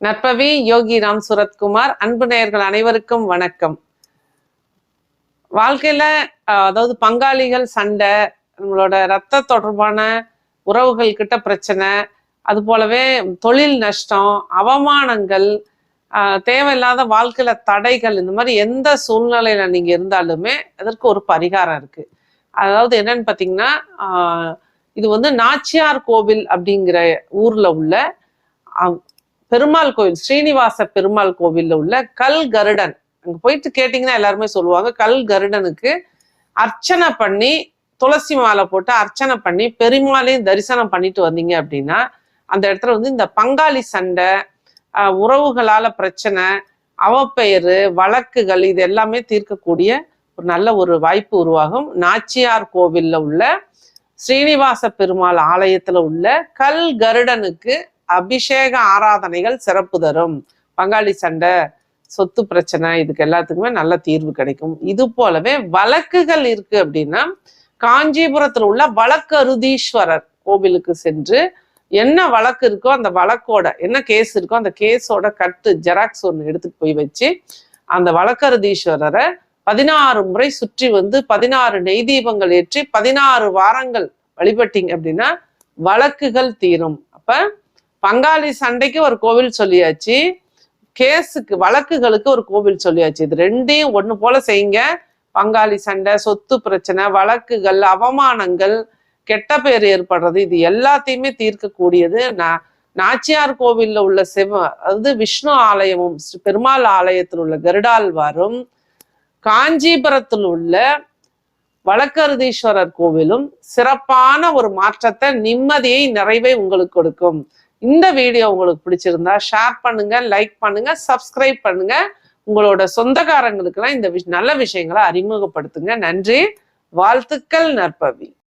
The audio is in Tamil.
நட்பவி யோகி ராம் சுரத்குமார் அன்பு நேயர்கள் அனைவருக்கும் வணக்கம். வாழ்க்கையில அதாவது பங்காளிகள் சண்டை நம்மளோட ரத்த தொடர்பான உறவுகள் கிட்ட பிரச்சனை அது போலவே தொழில் நஷ்டம் அவமானங்கள் தேவையில்லாத வாழ்க்கையில தடைகள் இந்த மாதிரி எந்த சூழ்நிலையில நீங்க இருந்தாலுமே அதற்கு ஒரு பரிகாரம் இருக்கு. அதாவது என்னன்னு பாத்தீங்கன்னா ஆஹ், இது வந்து நாச்சியார் கோவில் அப்படிங்கிற ஊர்ல உள்ள அஹ், பெருமாள் கோவில் ஸ்ரீனிவாச பெருமாள் கோவில்ல உள்ள கல் கருடன். அங்க போயிட்டு கேட்டீங்கன்னா எல்லாருமே சொல்லுவாங்க கல் கருடனுக்கு அர்ச்சனை பண்ணி துளசி மாலை போட்டு அர்ச்சனை பண்ணி பெருமாளையும் தரிசனம் பண்ணிட்டு வந்தீங்க அப்படின்னா அந்த இடத்துல வந்து இந்த பங்காளி சண்டை உறவுகளால பிரச்சனை அவப்பெயரு வழக்குகள் இது எல்லாமே தீர்க்கக்கூடிய ஒரு நல்ல ஒரு வாய்ப்பு உருவாகும். நாச்சியார் கோவில்ல உள்ள ஸ்ரீனிவாச பெருமாள் ஆலயத்துல உள்ள கல் கருடனுக்கு அபிஷேக ஆராதனைகள் சிறப்பு தரும். பங்காளி சண்டை சொத்து பிரச்சனை இதுக்கு எல்லாத்துக்குமே நல்ல தீர்வு கிடைக்கும். இது போலவே வழக்குகள் இருக்கு அப்படின்னா காஞ்சிபுரத்துல உள்ள வழக்கருதீஸ்வரர் கோவிலுக்கு சென்று என்ன வழக்கு இருக்கோ அந்த வழக்கோட என்ன கேஸ் இருக்கோ அந்த கேஸோட கட்டு ஜெராக்ஸ் ஒன்று எடுத்துட்டு போய் வச்சு அந்த வழக்கருதீஸ்வரரை பதினாறு முறை சுற்றி வந்து பதினாறு நெய் தீபங்கள் ஏற்றி பதினாறு வாரங்கள் வழிபட்டீங்க அப்படின்னா வழக்குகள் தீரும். அப்ப பங்காளி சண்டைக்கு ஒரு கோவில் சொல்லியாச்சு. கேஸுக்கு வழக்குகளுக்கு ஒரு கோவில் சொல்லியாச்சு. இது ரெண்டையும் ஒண்ணு போல செய்யுங்க. பங்காளி சண்டை சொத்து பிரச்சனை வழக்குகள் அவமானங்கள் கெட்ட பேர் ஏற்படுறது இது எல்லாத்தையுமே தீர்க்கக்கூடியது. நா- நாச்சியார் கோவில்ல உள்ள சிவ அதாவது விஷ்ணு ஆலயமும் ஸ்ரீ பெருமாள் ஆலயத்தில் உள்ள கருடாழ்வாரும் காஞ்சிபுரத்தில் உள்ள வழக்கருதீஸ்வரர் கோவிலும் சிறப்பான ஒரு மாற்றத்தை நிம்மதியை நிறைவை உங்களுக்கு கொடுக்கும். இந்த வீடியோ உங்களுக்கு பிடிச்சிருந்தா ஷேர் பண்ணுங்க லைக் பண்ணுங்க சப்ஸ்கிரைப் பண்ணுங்க. உங்களோட சொந்தக்காரங்களுக்கெல்லாம் இந்த நல்ல விஷயங்களை அறிமுகப்படுத்துங்க. நன்றி. வாழ்த்துக்கள் நற்பவி.